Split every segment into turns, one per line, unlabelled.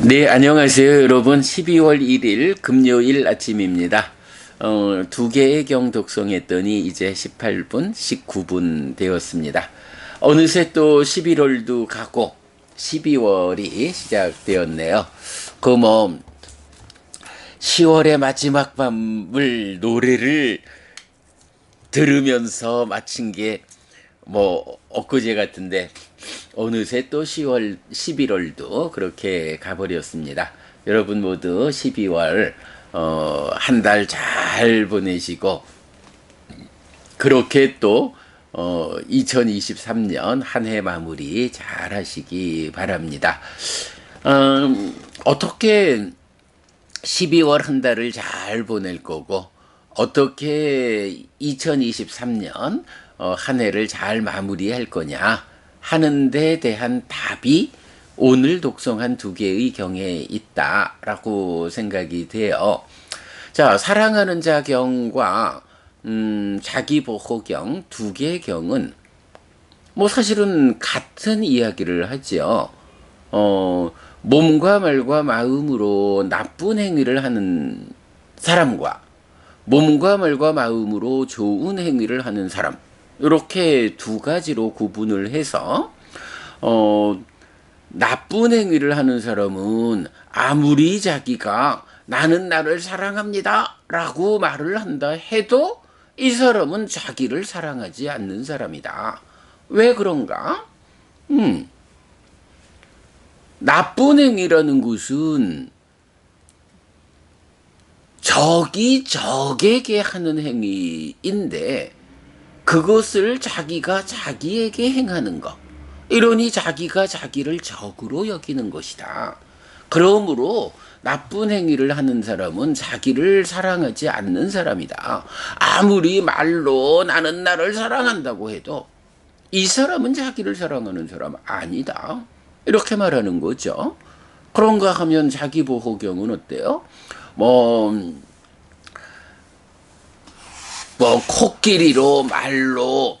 네, 안녕하세요, 여러분. 12월 1일 금요일 아침입니다. 어, 두 개의 경 독송했더니 이제 18분, 19분 되었습니다. 어느새 또 11월도 가고 12월이 시작되었네요. 그 뭐, 10월의 마지막 밤을 노래를 들으면서 마친 게 뭐 엊그제 같은데 어느새 또 10월 11월도 그렇게 가버렸습니다. 여러분 모두 12월 어, 한 달 잘 보내시고 그렇게 또 어, 2023년 한 해 마무리 잘 하시기 바랍니다. 음, 어떻게 12월 한 달을 잘 보낼 거고 어떻게 2023년 어, 한 해를 잘 마무리할 거냐 하는 데 대한 답이 오늘 독송한 두 개의 경에 있다라고 생각이 돼요. 자, 사랑하는 자 경과 음, 자기 보호경 두 개의 경은 뭐 사실은 같은 이야기를 하지요. 어, 몸과 말과 마음으로 나쁜 행위를 하는 사람과 몸과 말과 마음으로 좋은 행위를 하는 사람 이렇게 두 가지로 구분을 해서 어 나쁜 행위를 하는 사람은 아무리 자기가 나는 나를 사랑합니다 라고 말을 한다 해도 이 사람은 자기를 사랑하지 않는 사람이다. 왜 그런가? 음. 나쁜 행위라는 것은 적이 적에게 하는 행위인데 그것을 자기가 자기에게 행하는 것. 이러니 자기가 자기를 적으로 여기는 것이다. 그러므로 나쁜 행위를 하는 사람은 자기를 사랑하지 않는 사람이다. 아무리 말로 나는 나를 사랑한다고 해도 이 사람은 자기를 사랑하는 사람 아니다. 이렇게 말하는 거죠. 그런가 하면 자기 보호경은 어때요? 뭐, 뭐, 코끼리로, 말로,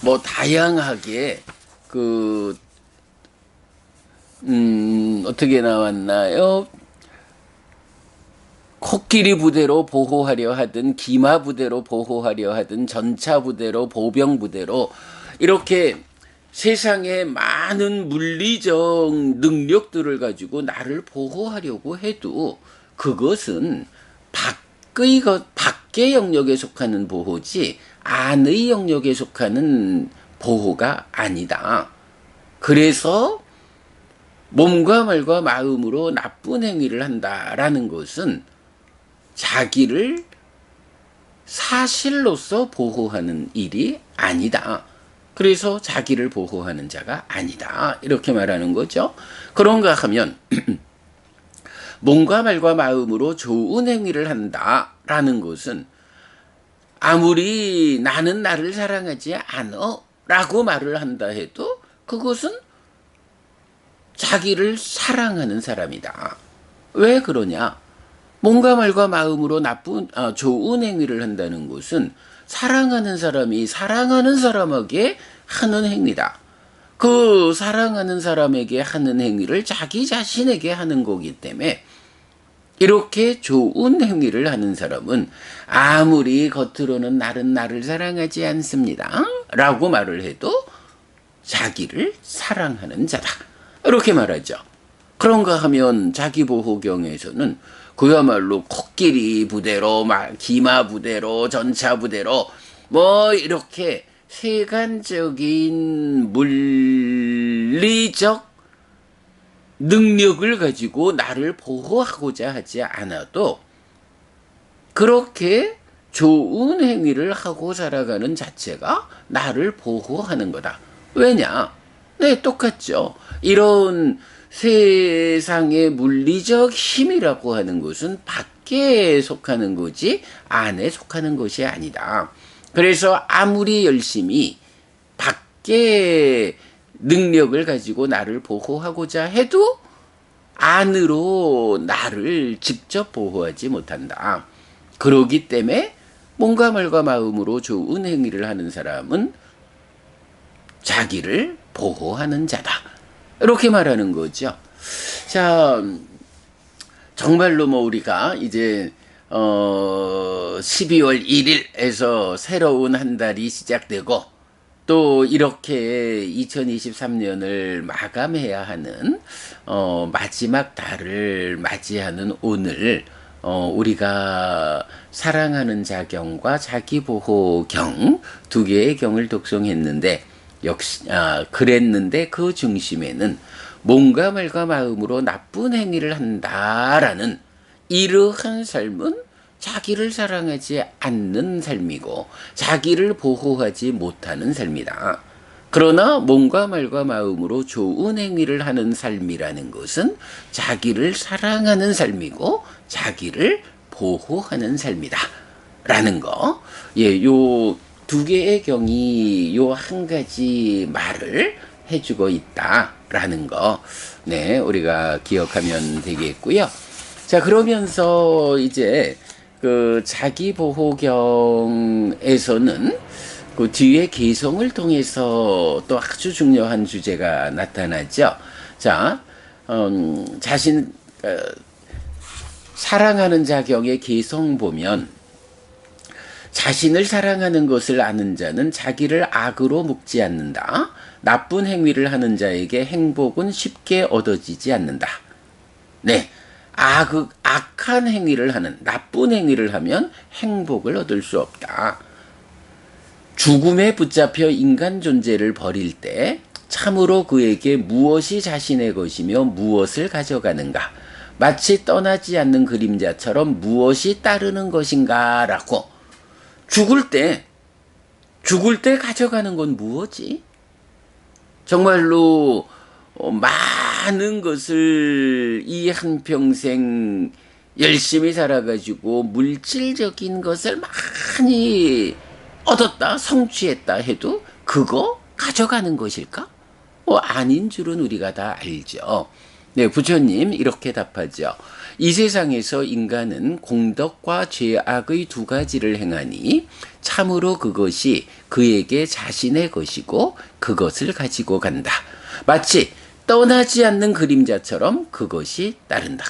뭐, 다양하게, 그, 음, 어떻게 나왔나요? 코끼리 부대로 보호하려 하든, 기마 부대로 보호하려 하든, 전차 부대로, 보병 부대로, 이렇게 세상에 많은 물리적 능력들을 가지고 나를 보호하려고 해도 그것은 밖 의 것, 밖의 영역에 속하는 보호지 안의 영역에 속하는 보호가 아니다. 그래서 몸과 말과 마음으로 나쁜 행위를 한다라는 것은 자기를 사실로서 보호하는 일이 아니다. 그래서 자기를 보호하는 자가 아니다. 이렇게 말하는 거죠. 그런가 하면 몸과 말과 마음으로 좋은 행위를 한다라는 것은 아무리 나는 나를 사랑하지 않어 라고 말을 한다 해도 그것은 자기를 사랑하는 사람이다. 왜 그러냐? 몸과 말과 마음으로 나쁜, 아, 좋은 행위를 한다는 것은 사랑하는 사람이 사랑하는 사람에게 하는 행위다. 그 사랑하는 사람에게 하는 행위를 자기 자신에게 하는 거기 때문에 이렇게 좋은 행위를 하는 사람은 아무리 겉으로는 나는 나를 사랑하지 않습니다. 라고 말을 해도 자기를 사랑하는 자다. 이렇게 말하죠. 그런가 하면 자기보호경에서는 그야말로 코끼리 부대로, 기마 부대로, 전차 부대로, 뭐, 이렇게 세간적인 물리적 능력을 가지고 나를 보호하고자 하지 않아도 그렇게 좋은 행위를 하고 살아가는 자체가 나를 보호하는 거다. 왜냐? 네, 똑같죠. 이런 세상의 물리적 힘이라고 하는 것은 밖에 속하는 거지 안에 속하는 것이 아니다. 그래서 아무리 열심히 밖에 능력을 가지고 나를 보호하고자 해도 안으로 나를 직접 보호하지 못한다. 그러기 때문에 몸과 말과 마음으로 좋은 행위를 하는 사람은 자기를 보호하는 자다. 이렇게 말하는 거죠. 자, 정말로 뭐 우리가 이제 어 12월 1일에서 새로운 한 달이 시작되고 또 이렇게 2023년을 마감해야 하는 어 마지막 달을 맞이하는 오늘 어 우리가 사랑하는 자경과 자기보호경 두 개의 경을 독송했는데 역시 아 그랬는데 그 중심에는 몸과 말과 마음으로 나쁜 행위를 한다라는 이러한 삶은 자기를 사랑하지 않는 삶이고 자기를 보호하지 못하는 삶이다. 그러나 몸과 말과 마음으로 좋은 행위를 하는 삶이라는 것은 자기를 사랑하는 삶이고 자기를 보호하는 삶이다. 라는 거. 예, 요 두 개의 경이 요 한 가지 말을 해주고 있다 라는 거, 네, 우리가 기억하면 되겠고요. 자, 그러면서 이제 그 자기 보호경에서는 그 뒤에 개성을 통해서 또 아주 중요한 주제가 나타나죠. 자, 음, 자신 어, 사랑하는 자경의 개성 보면 자신을 사랑하는 것을 아는 자는 자기를 악으로 묶지 않는다. 나쁜 행위를 하는 자에게 행복은 쉽게 얻어지지 않는다. 네. 악, 악한 행위를 하는, 나쁜 행위를 하면 행복을 얻을 수 없다. 죽음에 붙잡혀 인간 존재를 버릴 때 참으로 그에게 무엇이 자신의 것이며 무엇을 가져가는가. 마치 떠나지 않는 그림자처럼 무엇이 따르는 것인가 라고 죽을 때, 죽을 때 가져가는 건 무엇이? 정말로 어, 많은 것을 이 한평생 열심히 살아가지고 물질적인 것을 많이 얻었다, 성취했다 해도 그거 가져가는 것일까? 어, 아닌 줄은 우리가 다 알죠. 네, 부처님 이렇게 답하죠. 이 세상에서 인간은 공덕과 죄악의 두 가지를 행하니 참으로 그것이 그에게 자신의 것이고 그것을 가지고 간다. 마치 떠나지 않는 그림자처럼 그것이 따른다.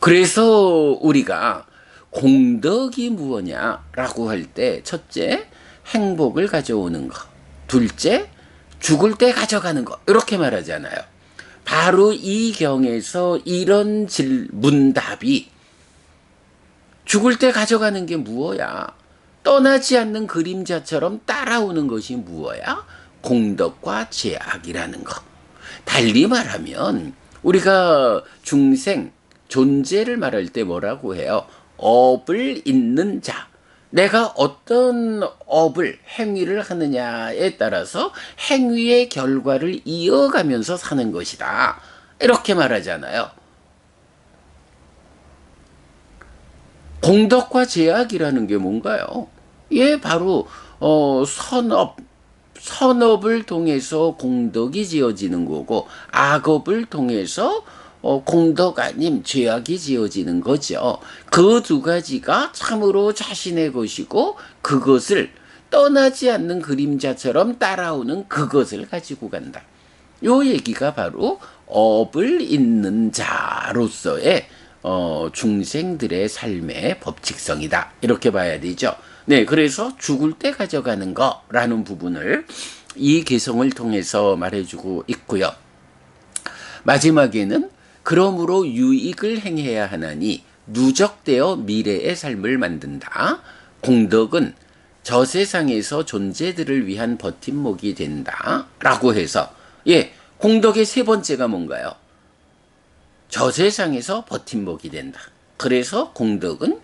그래서 우리가 공덕이 무엇냐라고 할 때 첫째 행복을 가져오는 것, 둘째 죽을 때 가져가는 것 이렇게 말하잖아요. 바로 이 경에서 이런 질 문답이 죽을 때 가져가는 게 무엇야? 떠나지 않는 그림자처럼 따라오는 것이 무엇야? 공덕과 죄악이라는 것. 달리 말하면 우리가 중생 존재를 말할 때 뭐라고 해요? 업을 잇는 자. 내가 어떤 업을 행위를 하느냐에 따라서 행위의 결과를 이어가면서 사는 것이다. 이렇게 말하잖아요. 공덕과 제약이라는 게 뭔가요? 예, 바로 어, 선업, 선업을 통해서 공덕이 지어지는 거고 악업을 통해서 어, 공덕 아님 죄악이 지어지는 거죠. 그 두 가지가 참으로 자신의 것이고 그것을 떠나지 않는 그림자처럼 따라오는 그것을 가지고 간다. 요 얘기가 바로 업을 잇는 자로서의 어, 중생들의 삶의 법칙성이다. 이렇게 봐야 되죠. 네, 그래서 죽을 때 가져가는 거라는 부분을 이 개성을 통해서 말해주고 있고요. 마지막에는 그러므로 유익을 행해야 하나니 누적되어 미래의 삶을 만든다. 공덕은 저 세상에서 존재들을 위한 버팀목이 된다. 라고 해서, 예, 공덕의 세 번째가 뭔가요? 저 세상에서 버팀목이 된다. 그래서 공덕은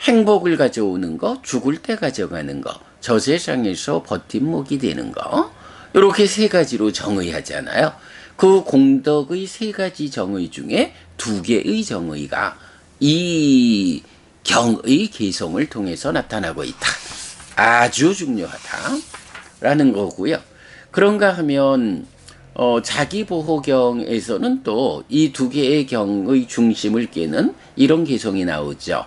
행복을 가져오는 거, 죽을 때 가져가는 거, 저 세상에서 버팀목이 되는 거, 이렇게 세 가지로 정의하잖아요. 그 공덕의 세 가지 정의 중에 두 개의 정의가 이 경의 개성을 통해서 나타나고 있다. 아주 중요하다라는 거고요. 그런가 하면 어, 자기보호경에서는 또 이 두 개의 경의 중심을 깨는 이런 개성이 나오죠.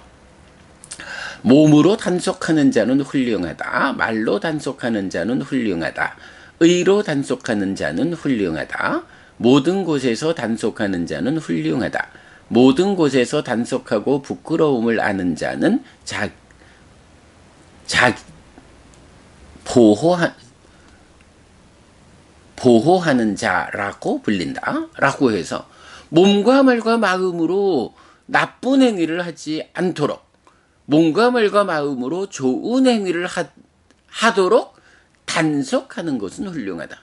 몸으로 단속하는 자는 훌륭하다. 말로 단속하는 자는 훌륭하다. 의로 단속하는 자는 훌륭하다. 모든 곳에서 단속하는 자는 훌륭하다. 모든 곳에서 단속하고 부끄러움을 아는 자는 자, 자, 보호한, 보호하는 자라고 불린다. 라고 해서 몸과 말과 마음으로 나쁜 행위를 하지 않도록 몸과 말과 마음으로 좋은 행위를 하, 하도록 단속하는 것은 훌륭하다.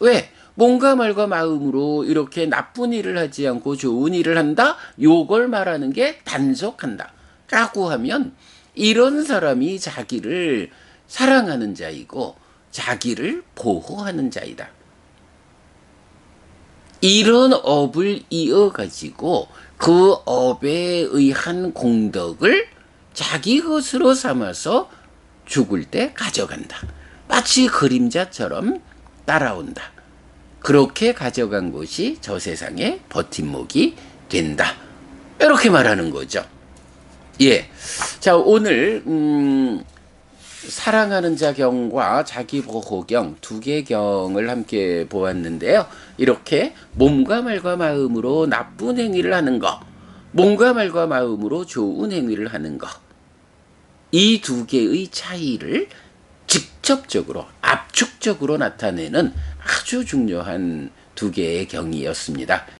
왜? 몸과 말과 마음으로 이렇게 나쁜 일을 하지 않고 좋은 일을 한다? 요걸 말하는 게 단속한다. 라고 하면 이런 사람이 자기를 사랑하는 자이고 자기를 보호하는 자이다. 이런 업을 이어가지고 그 업에 의한 공덕을 자기 것으로 삼아서 죽을 때 가져간다. 마치 그림자처럼 따라온다. 그렇게 가져간 것이 저 세상의 버팀목이 된다. 이렇게 말하는 거죠. 예. 자, 오늘, 음, 사랑하는 자 경과 자기 보호 경 두 개 경을 함께 보았는데요. 이렇게 몸과 말과 마음으로 나쁜 행위를 하는 것, 몸과 말과 마음으로 좋은 행위를 하는 것. 이 두 개의 차이를 직접적으로 압축적으로 나타내는 아주 중요한 두 개의 경이었습니다.